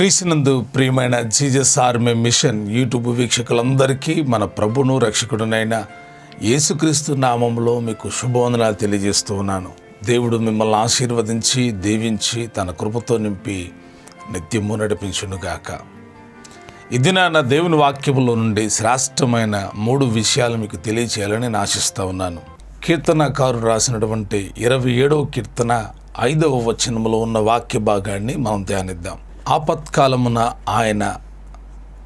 క్రీస్తునందు ప్రియమైన Jesus army machine YouTube వీక్షకులందరికీ మన ప్రభును రక్షకుడునైన యేసుక్రీస్తు నామంలో మీకు శుభవందనాలు తెలియజేస్తూ ఉన్నాను. దేవుడు మిమ్మల్ని ఆశీర్వదించి దీవించి తన కృపతో నింపి నిత్యము నడిపించునుగాక. ఇది నా దేవుని వాక్యములో నుండి శ్రేష్టమైన మూడు విషయాలు మీకు తెలియచేయాలని నేను ఆశిస్తూ ఉన్నాను. కీర్తనకారు రాసినటువంటి ఇరవై ఏడవ కీర్తన ఐదవ వచనంలో ఉన్న వాక్య భాగాన్ని మనం ధ్యానిద్దాం. ఆపత్కాలమున ఆయన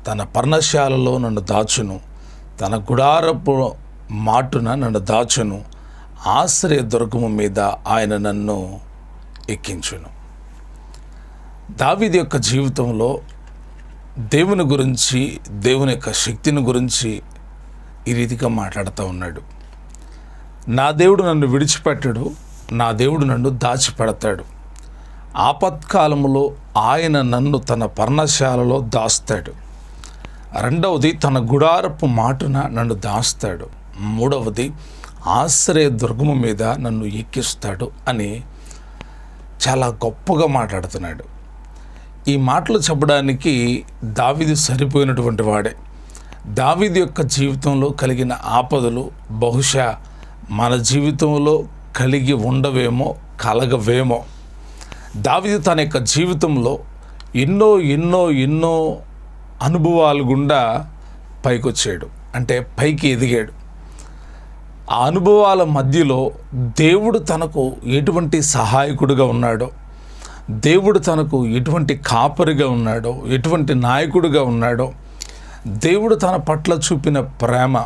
తన పర్ణశాలలో నన్ను దాచును. తన గుడారపు మాటున నన్ను దాచును. ఆశ్రయ దుర్గము మీద ఆయన నన్ను ఎక్కించును. దావిది యొక్క జీవితంలో దేవుని గురించి దేవుని యొక్క శక్తిని గురించి ఈ రీతిగా మాట్లాడుతూ ఉన్నాడు. నా దేవుడు నన్ను విడిచిపెట్టడు నా దేవుడు నన్ను దాచిపెడతాడు. ఆపత్కాలములో ఆయన నన్ను తన పర్ణశాలలో దాస్తాడు. రెండవది తన గుడారపు మాటున నన్ను దాస్తాడు. మూడవది ఆశ్రయ దుర్గము మీద నన్ను ఎక్కిస్తాడు అని చాలా గొప్పగా మాట్లాడుతున్నాడు. ఈ మాటలు చెప్పడానికి దావిది సరిపోయినటువంటి వాడే. దావిది యొక్క జీవితంలో కలిగిన ఆపదలు బహుశా మన జీవితంలో కలిగి ఉండవేమో కలగవేమో. దావిది తన యొక్క జీవితంలో ఎన్నో ఎన్నో ఎన్నో అనుభవాలు గుండా పైకొచ్చాడు. అంటే పైకి ఎదిగాడు. ఆ అనుభవాల మధ్యలో దేవుడు తనకు ఎటువంటి సహాయకుడిగా ఉన్నాడో దేవుడు తనకు ఎటువంటి కాపరిగా ఉన్నాడో ఎటువంటి నాయకుడిగా ఉన్నాడో దేవుడు తన పట్ల చూపిన ప్రేమ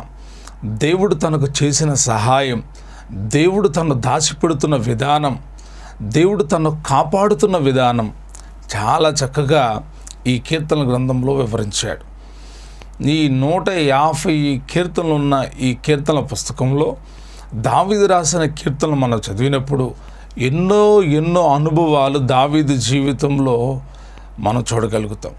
దేవుడు తనకు చేసిన సహాయం దేవుడు తను దాచిపెడుతున్న విధానం దేవుడు తను కాపాడుతున్న విధానం చాలా చక్కగా ఈ కీర్తన గ్రంథంలో వివరించాడు. ఈ నూట యాభై కీర్తనలు ఉన్న ఈ కీర్తనల పుస్తకంలో దావీదు రాసిన కీర్తనలు మనం చదివినప్పుడు ఎన్నో ఎన్నో అనుభవాలు దావీదు జీవితంలో మనం చూడగలుగుతాం.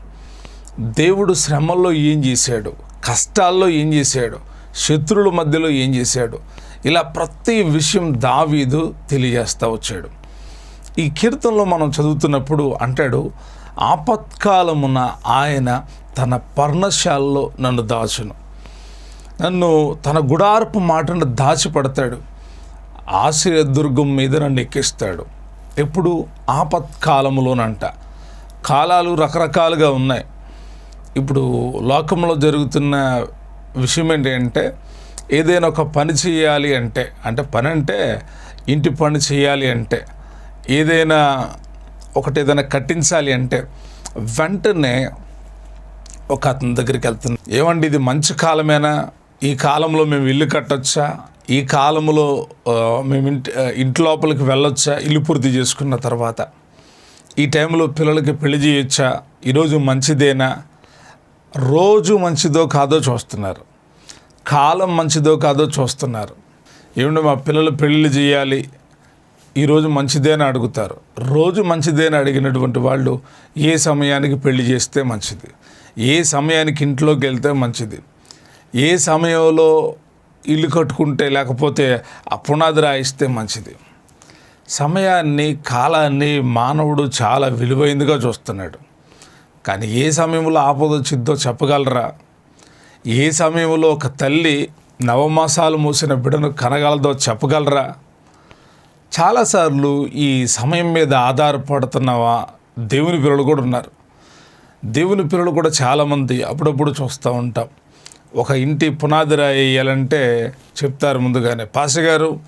దేవుడు శ్రమల్లో ఏం చేశాడు? కష్టాల్లో ఏం చేశాడు? శత్రువుల మధ్యలో ఏం చేశాడు? ఇలా ప్రతి విషయం దావీదు తెలియజేస్తూ వచ్చాడు. ఈ కీర్తనలో మనం చదువుతున్నప్పుడు అంటాడు ఆపత్కాలమున ఆయన తన పర్ణశాలలో నన్ను దాచును. నన్ను తన గుడారపు మాటను దాచిపడతాడు. ఆశ్రయ దుర్గం మీద నన్ను ఎక్కిస్తాడు. ఎప్పుడు? ఆపత్కాలములోనంట. కాలాలు రకరకాలుగా ఉన్నాయి. ఇప్పుడు లోకంలో జరుగుతున్న విషయం ఏంటంటే ఏదైనా ఒక పని చేయాలి అంటే అంటే పని అంటే ఇంటి పని చేయాలి అంటే ఏదైనా ఒకటి ఏదైనా కట్టించాలి అంటే వెంటనే ఒక అతని దగ్గరికి వెళ్తుంది ఏమండి ఇది మంచి కాలమేనా? ఈ కాలంలో మేము ఇల్లు కట్టొచ్చా? ఈ కాలంలో మేము ఇంటి ఇంటి లోపలికి వెళ్ళొచ్చా? ఇల్లు పూర్తి చేసుకున్న తర్వాత. ఈ టైంలో పిల్లలకి పెళ్ళి చేయొచ్చా? ఈరోజు మంచిదేనా? రోజు మంచిదో కాదో చూస్తున్నారు. కాలం మంచిదో కాదో చూస్తున్నారు. ఏమంటే మా పిల్లలు పెళ్ళిళ్ళు చేయాలి. ఈరోజు మంచిదే అని అడుగుతారు. రోజు మంచిదే అని అడిగినటువంటి వాళ్ళు ఏ సమయానికి పెళ్ళి చేస్తే మంచిది? ఏ సమయానికి ఇంట్లోకి వెళ్తే మంచిది? ఏ సమయంలో ఇల్లు కట్టుకుంటే లేకపోతే ఆ పునాది రాయిస్తే మంచిది? సమయాన్ని కాలాన్ని మానవుడు చాలా విలువైందిగా చూస్తున్నాడు. కానీ ఏ సమయంలో ఆపద వచ్చిద్దో చెప్పగలరా? ఏ సమయంలో ఒక తల్లి నవమాసాలు మూసిన బిడను కనగలదో చెప్పగలరా? చాలాసార్లు ఈ సమయం మీద ఆధారపడుతున్న దేవుని పిల్లలు కూడా ఉన్నారు. దేవుని పిల్లలు కూడా చాలామంది అప్పుడప్పుడు చూస్తూ ఉంటాం. ఒక ఇంటి పునాది వేయాలంటే చెప్తారు ముందుగానే పాసగారు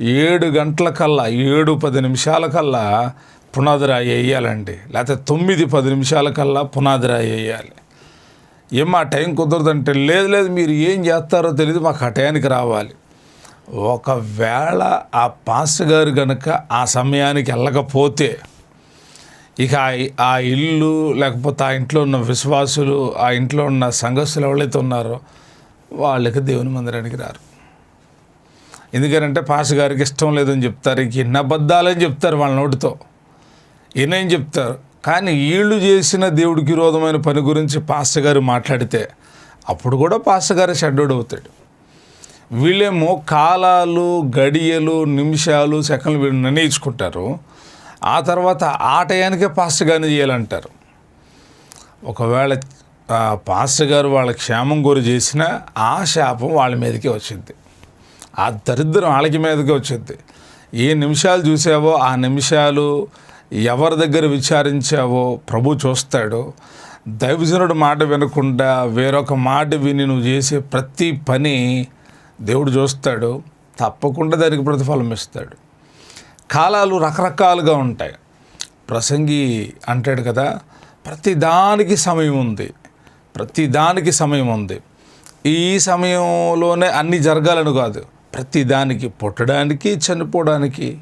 ఏడు గంటల కల్లా ఏడు పది నిమిషాల కల్లా పునాది రాయి వేయాలండి. లేకపోతే తొమ్మిది పది నిమిషాల కల్లా పునాది రాయి వేయాలి. ఏం ఆ టైం కుదరదంటే లేదు లేదు మీరు ఏం చేస్తారో తెలియదు మాకు ఆ టైంకి రావాలి. ఒకవేళ ఆ పాస్టర్ గారు కనుక ఆ సమయానికి వెళ్ళకపోతే ఇక ఆ- ఇల్లు లేకపోతే ఆ ఇంట్లో ఉన్న విశ్వాసులు ఆ ఇంట్లో ఉన్న సంఘస్థులు ఎవరైతే ఉన్నారో వాళ్ళకి దేవుని మందిరానికి రారు. ఎందుకంటే పాస్ గారికి ఇష్టం లేదని చెప్తారు ఇంక ఎన్ని అబద్ధాలని చెప్తారు వాళ్ళ నోటితో. ఎన్నేం చెప్తారు? కానీ వీళ్ళు చేసిన దేవుడికి విరోధమైన పని గురించి పాస్టర్ గారు మాట్లాడితే అప్పుడు కూడా పాస్టర్ గారు షడ్డోడ్ అవుతాడు. వీళ్ళేమో కాలాలు గడియలు నిమిషాలు సెకండ్లు వీళ్ళు నిర్ణయించుకుంటారు. ఆ తర్వాత ఆ టయానికే పాస్టర్ గారిని చేయాలంటారు. ఒకవేళ పాస్టర్ గారు వాళ్ళ క్షేమం గురి చేసిన ఆ శాపం వాళ్ళ మీదకే వచ్చింది. ఆ దరిద్రం వాళ్ళకి మీదకే వచ్చింది. ఏ నిమిషాలు చూసావో ఆ నిమిషాలు ఎవరి దగ్గర విచారించావో ప్రభు చూస్తాడు. దైవజనుడు మాట వినకుండా వేరొక మాట విని నువ్వు చేసే ప్రతి పని దేవుడు చూస్తాడు తప్పకుండా దానికి ప్రతిఫలం ఇస్తాడు. కాలాలు రకరకాలుగా ఉంటాయి. ప్రసంగి అంటాడు కదా ప్రతి దానికి సమయం ఉంది. ప్రతి దానికి సమయం ఉంది. ఈ సమయంలోనే అన్నీ జరగాలని కాదు. ప్రతి దానికి పుట్టడానికి చనిపోవడానికి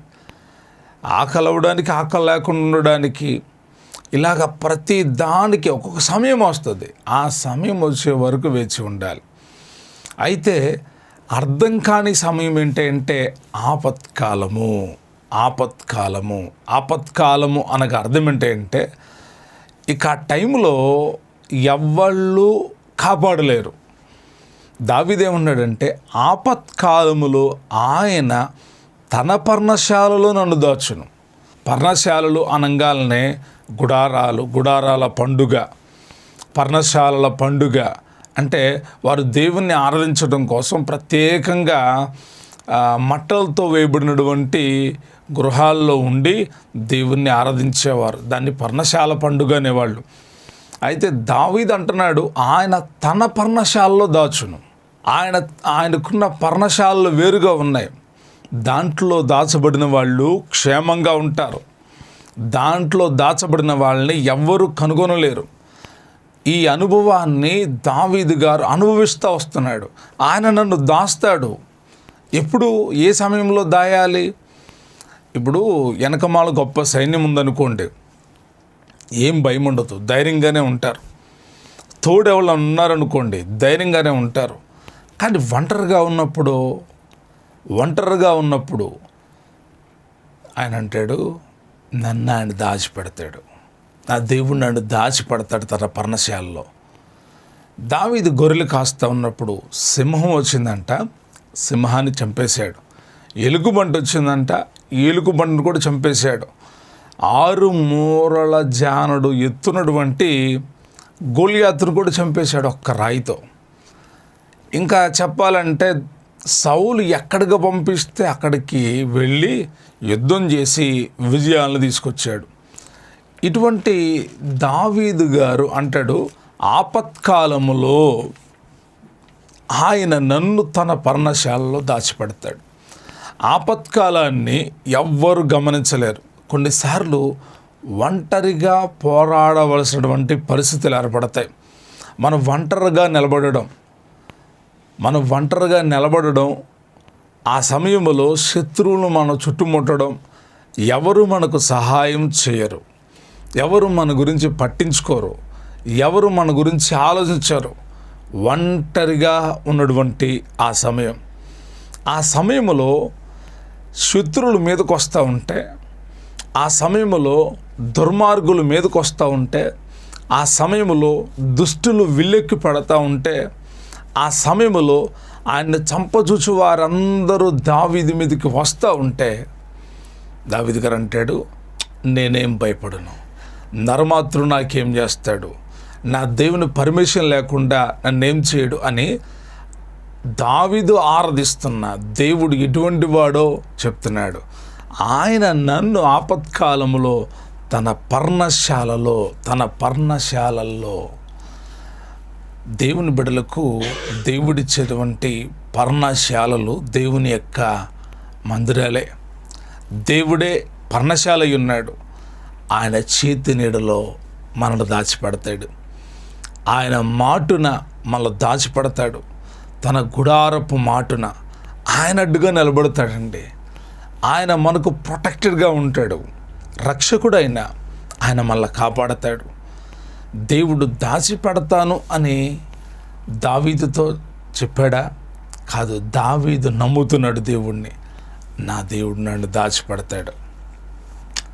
ఆకలి అవ్వడానికి ఆకలి లేకుండా ఉండడానికి ఇలాగ ప్రతి దానికి ఒక్కొక్క సమయం వస్తుంది. ఆ సమయం వచ్చే వరకు వేచి ఉండాలి. అయితే అర్థం కాని సమయం ఏంటంటే ఆపత్కాలము ఆపత్కాలము ఆపత్కాలము అనగా అర్థం ఏంటంటే ఇక ఆ టైంలో ఎవళ్ళు కాపాడలేరు. దావిదేమన్నాడంటే ఆపత్కాలములో ఆయన తన పర్ణశాలలో నన్ను దాచును. పర్ణశాలలు అనంగాలనే గుడారాలు గుడారాల పండుగ పర్ణశాలల పండుగ అంటే వారు దేవుణ్ణి ఆరాధించడం కోసం ప్రత్యేకంగా మట్టలతో వేయబడినటువంటి గృహాల్లో ఉండి దేవుణ్ణి ఆరాధించేవారు. దాన్ని పర్ణశాల పండుగ అనేవాళ్ళు. అయితే దావీద్ అంటున్నాడు ఆయన తన పర్ణశాలలో దాచును. ఆయన ఆయనకున్న పర్ణశాలలు వేరుగా ఉన్నాయి. దాంట్లో దాచబడిన వాళ్ళు క్షేమంగా ఉంటారు. దాంట్లో దాచబడిన వాళ్ళని ఎవ్వరూ కనుగొనలేరు. ఈ అనుభవాన్ని దావీదు గారు అనుభవిస్తూ వస్తున్నాడు. ఆయన నన్ను దాస్తాడు. ఎప్పుడు ఏ సమయంలో దాయాలి? ఇప్పుడు వెనకమాల గొప్ప సైన్యం ఉందనుకోండి. ఏం భయం ఉండదు. ధైర్యంగానే ఉంటారు. తోడు ఎవరు ఉన్నారనుకోండి ధైర్యంగానే ఉంటారు. కానీ ఒంటరిగా ఉన్నప్పుడు ఒంటరిగా ఉన్నప్పుడు ఆయన అంటాడు నన్ను ఆయన దాచిపెడతాడు. నా దేవుడు నన్ను దాచిపడతాడు తన పర్ణశాలలో. దావీది గొర్రెలు కాస్తా ఉన్నప్పుడు సింహం వచ్చిందంట సింహాన్ని చంపేశాడు. ఎలుగుబంటి వచ్చిందంట ఎలుగుబంటిని కూడా చంపేశాడు. ఆరు మూరల జానుడు ఎత్తునటువంటి గోలియాత్రను కూడా చంపేశాడు ఒక్క రాయితో. ఇంకా చెప్పాలంటే సౌలు ఎక్కడికి పంపిస్తే అక్కడికి వెళ్ళి యుద్ధం చేసి విజయాలను తీసుకొచ్చాడు. ఇటువంటి దావీదు గారు అంటాడు ఆపత్కాలములో ఆయన నన్ను తన పర్ణశాలలో దాచిపెడతాడు. ఆపత్కాలాన్ని ఎవ్వరు గమనించలేరు. కొన్నిసార్లు ఒంటరిగా పోరాడవలసినటువంటి పరిస్థితులు ఏర్పడతాయి. మనం ఒంటరిగా నిలబడడం మనం ఒంటరిగా నిలబడడం ఆ సమయంలో శత్రువులు మన చుట్టుముట్టడం ఎవరు మనకు సహాయం చేయరు. ఎవరు మన గురించి పట్టించుకోరు ఎవరు మన గురించి ఆలోచించరు. ఒంటరిగా ఉన్నటువంటి ఆ సమయం. ఆ సమయంలో శత్రువులు మీదకు వస్తూ ఉంటే ఆ సమయంలో దుర్మార్గులు మీదకు వస్తూ ఉంటే ఆ సమయంలో దుష్టులు విల్లెక్కి పడతా ఉంటే ఆ సమయంలో ఆయన చంపచూచు వారందరూ దావీది మీదకి వస్తూ ఉంటే దావీది గారు అంటాడు నేనేం భయపడను. నరమాత్రుడు నాకేం చేస్తాడు? నా దేవుని పర్మిషన్ లేకుండా నన్నేం చేయడు అని దావిదు ఆరాధిస్తున్న దేవుడు ఎటువంటి వాడో చెప్తున్నాడు. ఆయన నన్ను ఆపత్కాలంలో తన పర్ణశాలలో తన పర్ణశాలల్లో దేవుని బిడలకు దేవుడిచ్చేటువంటి పర్ణశాలలు దేవుని యొక్క మందిరాలే. దేవుడే పర్ణశాల ఉన్నాడు ఆయన చేతి నీడలో మనల్ని దాచిపెడతాడు. ఆయన మాటున మనల్ని దాచిపెడతాడు. తన గుడారపు మాటున ఆయన అడ్డుగా నిలబడతాడండి. ఆయన మనకు ప్రొటెక్టెడ్గా ఉంటాడు. రక్షకుడైన ఆయన మళ్ళీ కాపాడతాడు. దేవుడు దాచిపెడతాను అని దావీదుతో చెప్పాడా? కాదు దావీదు నమ్ముతున్నాడు దేవుణ్ణి. నా దేవుడు నన్ను దాచిపెడతాడు.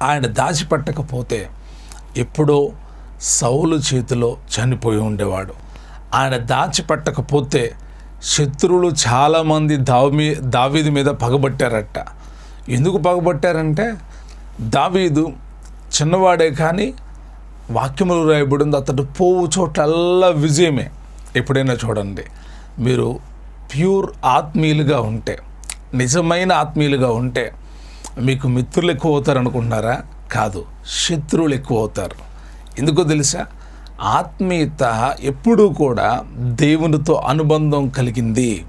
ఆయన దాచిపెట్టకపోతే ఎప్పుడో సౌలు చేతిలో చనిపోయి ఉండేవాడు. ఆయన దాచిపెట్టకపోతే శత్రువులు చాలామంది దావి దావీదు మీద పగబట్టారట. ఎందుకు పగబట్టారంటే దావీదు చిన్నవాడే కానీ వాక్యములు రాయబడింది. అతడు పోవు చోట్లల్లా విజయమే. ఎప్పుడైనా చూడండి మీరు ప్యూర్ ఆత్మీయులుగా ఉంటే నిజమైన ఆత్మీయులుగా ఉంటే మీకు మిత్రులు ఎక్కువ అవుతారు అనుకుంటున్నారా కాదు శత్రువులు ఎక్కువ అవుతారు ఎందుకో తెలుసా? ఆత్మీయత ఎప్పుడూ కూడా దేవునితో అనుబంధం కలిగింది.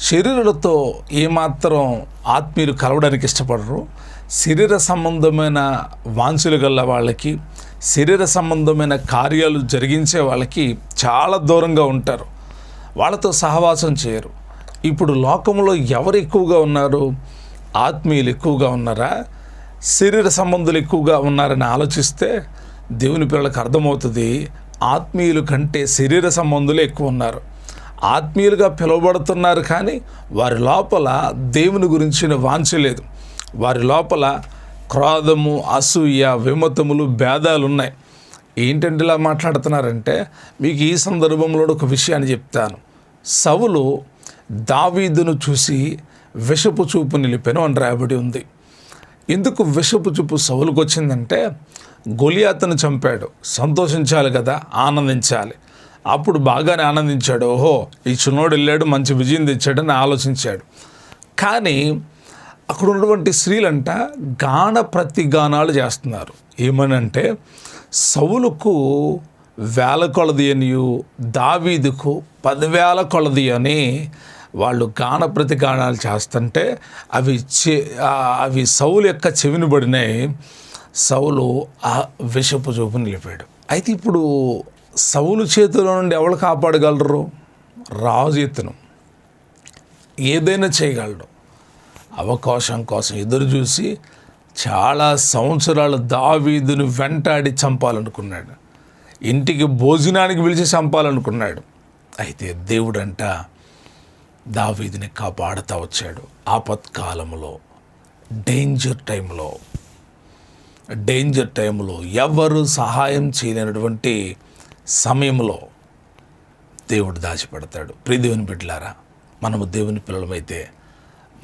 శరీరులతో ఏమాత్రం ఆత్మీయులు కలవడానికి ఇష్టపడరు. శరీర సంబంధమైన వాంఛలు గల వాళ్ళకి శరీర సంబంధమైన కార్యాలు జరిగించే వాళ్ళకి చాలా దూరంగా ఉంటారు. వాళ్ళతో సహవాసం చేయరు. ఇప్పుడు లోకంలో ఎవరు ఎక్కువగా ఉన్నారు? ఆత్మీయులు ఎక్కువగా ఉన్నారా? శరీర సంబంధులు ఎక్కువగా ఉన్నారని ఆలోచిస్తే దేవుని పిల్లలకు అర్థమవుతుంది ఆత్మీయుల కంటే శరీర సంబంధులు ఎక్కువ ఉన్నారు. ఆత్మీయులుగా పిలువబడుతున్నారు కానీ వారి లోపల దేవుని గురించిన వాంఛ లేదు. వారి లోపల క్రోధము అసూయ విమతములు భేదాలు ఉన్నాయి. ఏంటంటే ఇలా మాట్లాడుతున్నారంటే మీకు ఈ సందర్భంలో ఒక విషయాన్ని చెప్తాను. సవులు దావీదును చూసి విషపు చూపు నిలిపెను అని రాయబడి ఉంది. ఎందుకు విషపు చూపు సవులకు వచ్చిందంటే గొలియాతను చంపాడు సంతోషించాలి కదా ఆనందించాలి. అప్పుడు బాగానే ఆనందించాడు. ఓహో ఈ చిన్నోడు వెళ్ళాడు మంచి విజయం తెచ్చాడని ఆలోచించాడు. కానీ అక్కడ ఉన్నటువంటి స్త్రీలంట గాన ప్రతిగానాలు చేస్తున్నారు. ఏమనంటే సవులకు వేల కొలది అనియు దావీదుకు పదివేల కొలది అని వాళ్ళు గాన ప్రతిగానాలు చేస్తుంటే అవి చె అవి సౌలు యొక్క చెవిని పడినాయి సౌలు ఆ విషపు చూపు నిలిపాడు. అయితే ఇప్పుడు సౌలు చేతిలో నుండి ఎవరు కాపాడగలరు? రాజు ఇతను ఏదైనా చేయగలడు. అవకాశం కోసం ఎదురు చూసి చాలా సంవత్సరాలు దావీదును వెంటాడి చంపాలనుకున్నాడు. ఇంటికి భోజనానికి పిలిచి చంపాలనుకున్నాడు. అయితే దేవుడంట దావీదిని కాపాడుతూ వచ్చాడు. ఆపత్కాలంలో డేంజర్ టైంలో డేంజర్ టైంలో ఎవరు సహాయం చేయలేనటువంటి సమయంలో దేవుడు దాచిపెడతాడు. ప్రియదేవుని బిడ్డలారా మనము దేవుని పిల్లలమైతే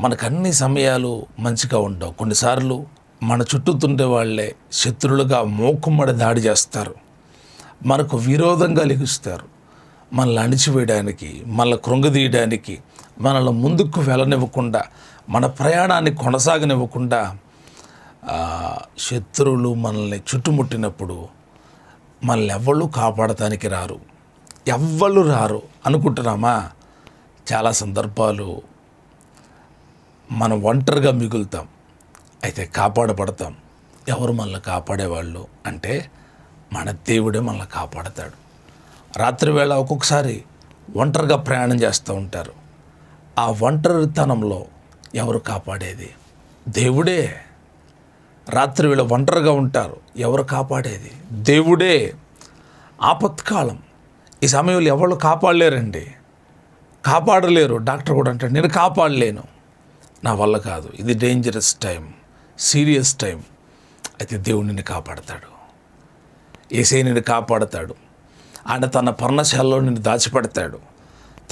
మనకు అన్ని సమయాలు మంచిగా ఉండవు. కొన్నిసార్లు మన చుట్టూతుండే వాళ్ళే శత్రువులుగా మోకుమ్మడి దాడి చేస్తారు. మనకు విరోధంగా లిగుస్తారు. మనల్ని అణిచివేయడానికి మనల్ని కృంగదీయడానికి మనల్ని ముందుకు వెళ్ళనివ్వకుండా మన ప్రయాణాన్ని కొనసాగనివ్వకుండా శత్రువులు మనల్ని చుట్టుముట్టినప్పుడు మనల్ని ఎవళ్ళు కాపాడటానికి రారు. ఎవ్వళ్ళు రారు. అనుకుంటున్నామా? చాలా సందర్భాలు మనం ఒంటరిగా మిగులుతాం. అయితే కాపాడబడతాం. ఎవరు మనల్ని కాపాడేవాళ్ళు? అంటే మన దేవుడే మనల్ని కాపాడతాడు. రాత్రివేళ ఒక్కొక్కసారి ఒంటరిగా ప్రయాణం చేస్తూ ఉంటారు. ఆ ఒంటరితనంలో ఎవరు కాపాడేది? దేవుడే. రాత్రి వేళ ఒంటరిగా ఉంటారు ఎవరు కాపాడేది? దేవుడే. ఆపత్కాలం. ఈ సమయంలో ఎవరు కాపాడలేరండి? కాపాడలేరు. డాక్టర్ కూడా అంటాడు నేను కాపాడలేను. నా వల్ల కాదు. ఇది డేంజరస్ టైం సీరియస్ టైం అయితే దేవుడు నిన్ను కాపాడతాడు. ఏసై నిన్ను కాపాడతాడు. ఆయన తన పర్ణశాలలో నిన్ను దాచిపెడతాడు.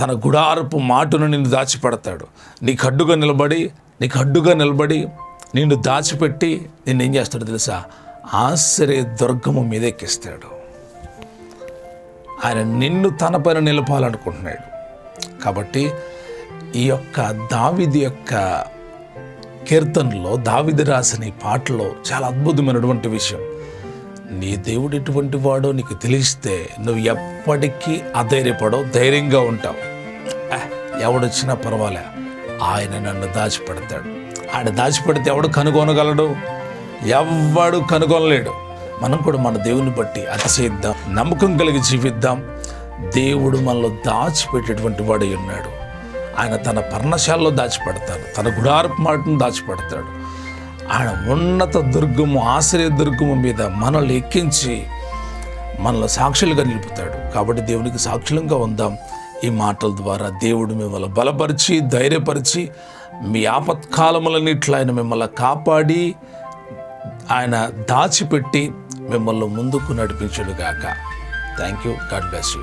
తన గుడారపు మాటును నిన్ను దాచిపెడతాడు. నీకు అడ్డుగా నిలబడి నీకు అడ్డుగా నిలబడి నిన్ను దాచిపెట్టి నిన్ను ఏం చేస్తాడో తెలుసా? ఆశ్చర్య దుర్గము మీద ఎక్కిస్తాడు ఆయన నిన్ను తన పైన నిలపాలనుకుంటున్నాడు. కాబట్టి ఈ యొక్క దావిది యొక్క కీర్తనలో దావిది రాసిన ఈ పాటలో చాలా అద్భుతమైనటువంటి విషయం. నీ దేవుడు ఎటువంటి వాడో నీకు తెలిస్తే నువ్వు ఎప్పటికీ అధైర్యపడవు ధైర్యంగా ఉంటావు. ఎవడొచ్చినా పర్వాలే. ఆయన నన్ను దాచిపెడతాడు. ఆయన దాచిపెడితే ఎవడు కనుగొనగలడు? ఎవ్వడు కనుగొనలేడు. మనం కూడా మన దేవుని బట్టి అతిశయిద్దాం నమ్మకం కలిగి జీవిద్దాం. దేవుడు మనలో దాచిపెట్టేటువంటి వాడు ఉన్నాడు. ఆయన తన పర్ణశాలలో దాచిపెడతాడు తన గుడారపు మాటను దాచిపెడతాడు. ఆయన ఉన్నత దుర్గము ఆశ్రయ దుర్గము మీద మనల్ని ఎక్కించి మనల్ని సాక్షులుగా నిలుపుతాడు. కాబట్టి దేవునికి సాక్షులంగా ఉందాం. ఈ మాటల ద్వారా దేవుడు మిమ్మల్ని బలపరిచి ధైర్యపరిచి మీ ఆపత్కాలములన్నిట్లో ఆయన మిమ్మల్ని కాపాడి ఆయన దాచిపెట్టి మిమ్మల్ని ముందుకు నడిపించడుగాక thank you God bless you